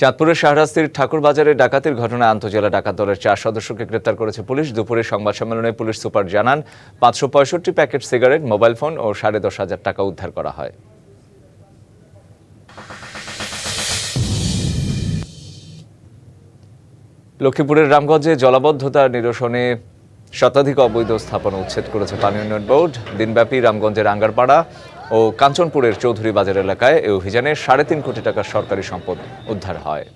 চাঁদপুরের শাহরাস্তির ঠাকুরবাজারে ডাকাতির ঘটনায় আন্তজেলা ডাকাত দলের চার সদস্যকে গ্রেপ্তার করেছে পুলিশ। দুপুরে সংবাদ সম্মেলনে পুলিশ সুপার জানান, পাঁচশো পঁয়ষট্টি প্যাকেট সিগারেট, মোবাইল ফোন ও সাড়ে দশ হাজার টাকা উদ্ধার করা হয়। লক্ষ্মীপুরের রামগঞ্জে জলাবদ্ধতা নিরসনে শতাধিক অবৈধ স্থাপনা উচ্ছেদ করেছে পানি উন্নয়ন বোর্ড। দিনব্যাপী রামগঞ্জের আঙ্গারপাড়া ও কাঞ্চনপুরের চৌধুরী বাজার এলাকায় এই অভিযানে সাড়ে তিন কোটি টাকার সরকারি সম্পদ উদ্ধার হয়।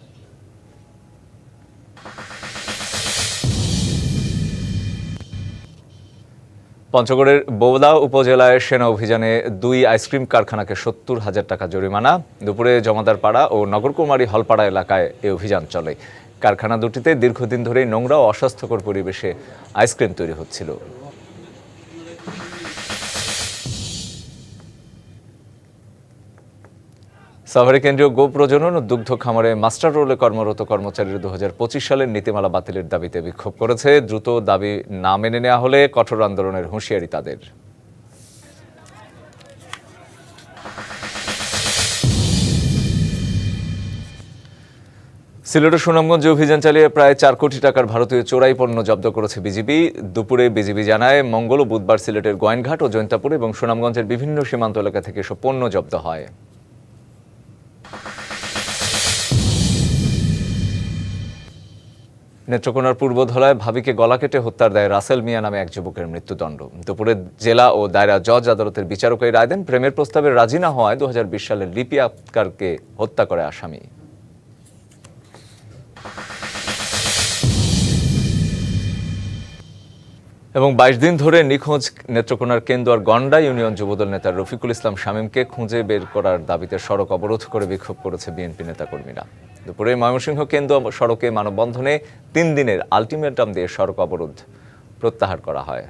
পঞ্চগড়ের বৌদা উপজেলায় সেনা অভিযানে দুই আইসক্রিম কারখানাকে সত্তর হাজার টাকা জরিমানা। দুপুরে জমাদার পাড়া ও নগরকুমারী হলপাড়া এলাকায় এই অভিযান চলে। কারখানা দুটিতে দীর্ঘদিন ধরেই নোংরা ও অস্বাস্থ্যকর পরিবেশে আইসক্রিম তৈরি হচ্ছিল। সাভারে কেন্দ্রীয় গো প্রজনন ও দুগ্ধ খামারে মাস্টার রোলে কর্মরত কর্মচারীরা দু হাজার পঁচিশ সালের নীতিমালা বাতিলের দাবিতে বিক্ষোভ করেছে। দ্রুত দাবি না মেনে নেওয়া হলে কঠোর আন্দোলনের হুঁশিয়ারি তাদের। সিলেটের সুনামগঞ্জে অভিযান চালিয়ে প্রায় চার কোটি টাকার ভারতীয় চোরাই পণ্য জব্দ করেছে বিজিবি। দুপুরে বিজিবি জানায়, মঙ্গল ও বুধবার সিলেটের গোয়েনঘাট ও জৈন্তাপুর এবং সুনামগঞ্জের বিভিন্ন সীমান্ত এলাকা থেকে এসব পণ্য জব্দ হয়। নেত্রকোনার পূর্বধলায় ভাবিকে গলা কেটে হত্যার দায়ে রাসেল মিয়া নামে এক যুবকের মৃত্যুদণ্ড। দুপুরে জেলা ও দায়রা জজ আদালতের বিচারক এই রায় দেন। প্রেমের প্রস্তাবে রাজি না হওয়ায় দু সালের লিপি আক্তারকে হত্যা করে আসামি। এবং বাইশ দিন ধরে নিখোঁজ নেত্রকোনার কেন্দুয়ার গন্ডা ইউনিয়ন যুবদল নেতা রফিকুল ইসলাম শামীমকে খুঁজে বের করার দাবিতে সড়ক অবরোধ করে বিক্ষোভ করেছে বিএনপি নেতাকর্মীরা। দুপুরে ময়মনসিংহ কেন্দ্র সড়কে মানববন্ধনে তিন দিনের আলটিমেটাম দিয়ে সড়ক অবরোধ প্রত্যাহার করা হয়।